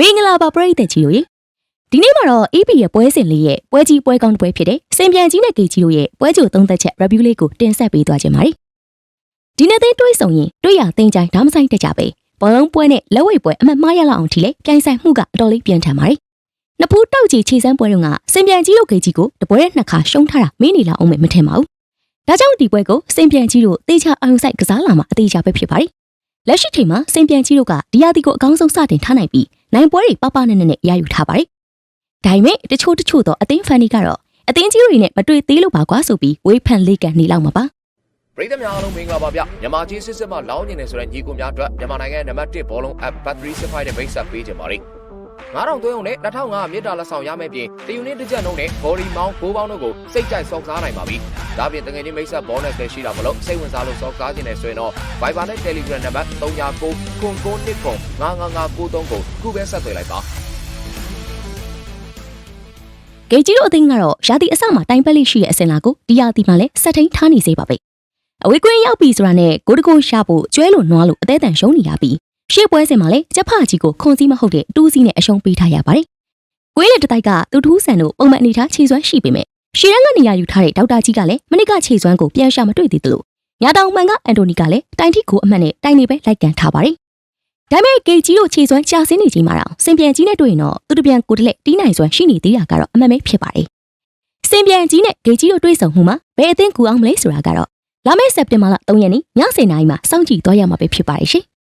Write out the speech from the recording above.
မင်္ဂလာပါပရိသတ်ကြီးတို့ရေဒီနေ့မှာတော့ EP ရဲ့ပွဲစဉ်လေးရဲ့ပွဲကြီးပွဲကောင်းတစ်ပွဲဖြစ်တဲ့စင်ပြန်ကြီးနဲ့ကေကြီးတို့ရဲ့ပွဲကြိုသုံးသက်ချက် review လေးကိုတင်ဆက်ပေးသွားခြင်းပါတယ်ဒီနေ့သိတွေးဆောင်ရင်တွေ့ရသိမ်းချိုင်းဒါမဆိုင်တက်ကြပဲဘောလုံးပွဲနဲ့လက်ဝိတ်ပွဲအမှတ်မှားရလောက်အောင်ထိလေပြိုင်ဆိုင်မှုကအတော်လေးပြင်းထန်ပါတယ်နှစ်ဖူးတောက်ချီခြေစမ်းပွဲတုန်းကစင်ပြန်ကြီးတို့ကေကြီးကိုတပွဲနဲ့နှစ်ခါရှုံးထားတာမင်းနေလောက်အောင်မထင်ပါဘူးဒါကြောင့်ဒီပွဲကိုစင်ပြန်ကြီးတို့တေချာအယုံဆိုင်ကစားလာမှာအသေးချာပဲဖြစ်ပါတယ်လက်ရှိချိန်မှာစင်ပြန်ကြီးတို့ကဒီယာတီကိုအကောင်းဆုံးစတင်ထားနိုင်ပြီး နိုင်ပွဲတွေပပနဲ့နဲ့ရယူထားပါတယ်။ဒါပေမဲ့တချို့တချို့တော့အသင်းဖန်တွေကတော့အသင်းကြီးတွေနဲ့မတွေ့သေးလို့ပါကွာဆိုပြီးဝေးဖန်လေးကန်နေလောက်မှာပါပရိသတ်များအားလုံးမင်္ဂလာပါဗျမြန်မာချင်းစစ်စစ်မှလောင်းနေတယ်ဆိုတဲ့ညီကိုများအတွက်မြန်မာနိုင်ငံနံပါတ်1ဘောလုံး app battery supply နဲ့မိတ်ဆက်ပေးကြပါရစေ 9000သွင်းအောင်နဲ့2500မြစ်တာလက်ဆောင်ရမယ့်ပြင်တယူနစ်တစ်ချက်လုံးနဲ့ body mount 6ပေါင်းတို့ကိုစိတ်ကြိုက်စောင့်စားနိုင်ပါပြီဒါပြင်တကယ်ချင်းမိတ်ဆက် bonus တွေရှိတာမလို့စိတ်ဝင်စားလို့စောင့်စားခြင်းနဲ့ဆိုရင်တော့ Viber နဲ့ Telegram နံပါတ်39ကိုခွန်ကိုနစ်ခွန်99993ကိုခုပဲဆက်သွယ်လိုက်ပါ။ဂေကြီးတို့အသင်းကတော့ရာသီအစမှာတိုင်ပက်လေးရှိတဲ့အစင်လာကိုဒီယာတီမှာလည်းဆက်ထိန်ထားနေစေပါပဲ။အဝေးကွင်းရောက်ပြီဆိုတာနဲ့ကိုတကိုရှာဖို့ကျွဲလို့နွားလို့အသေးတန်ရှုံးနေရပြီး ရှေ့ပွဲစဉ်မှာလည်းချက်ဖကြီးကိုခွန်စည်းမဟုတ်တဲ့တူးစည်းနဲ့အရှုံးပေးထားရပါတယ်။ကွေးလေတတိုက်ကသူထူးဆန်တို့ပုံမှန်အနေထားခြေစွမ်းရှိပေမဲ့ရှီရန်ကနေရာယူထားတဲ့ဒေါက်တာကြီးကလည်းမနစ်ကခြေစွမ်းကိုပြန်ရှာမတွေ့သေးသလိုညာတောင်မှန်ကအန်တိုနီကလည်းတိုင်ထိကိုအမှတ်နဲ့တိုင်နေပဲလိုက်ကန်ထားပါတယ်။ဒါပေမဲ့ဂေကြီးတို့ခြေစွမ်းကြာစင်းနေချိန်မှာတော့စင်ပြန်ကြီးနဲ့တွေ့ရင်တော့သူတို့ပြန်ကိုယ်တလက်တီးနိုင်စွမ်းရှိနေသေးတာကတော့အမှန်ပဲဖြစ်ပါတယ်။စင်ပြန်ကြီးနဲ့ဂေကြီးတို့တွေ့ဆုံမှုမှာဘယ်အသင်းကူအောင်မလဲဆိုတာကတော့လာမယ့်စက်တင်ဘာလ3ရက်နေ့ည7:00နာရီမှာစောင့်ကြည့်သွားရမှာပဲဖြစ်ပါတယ်ရှင်။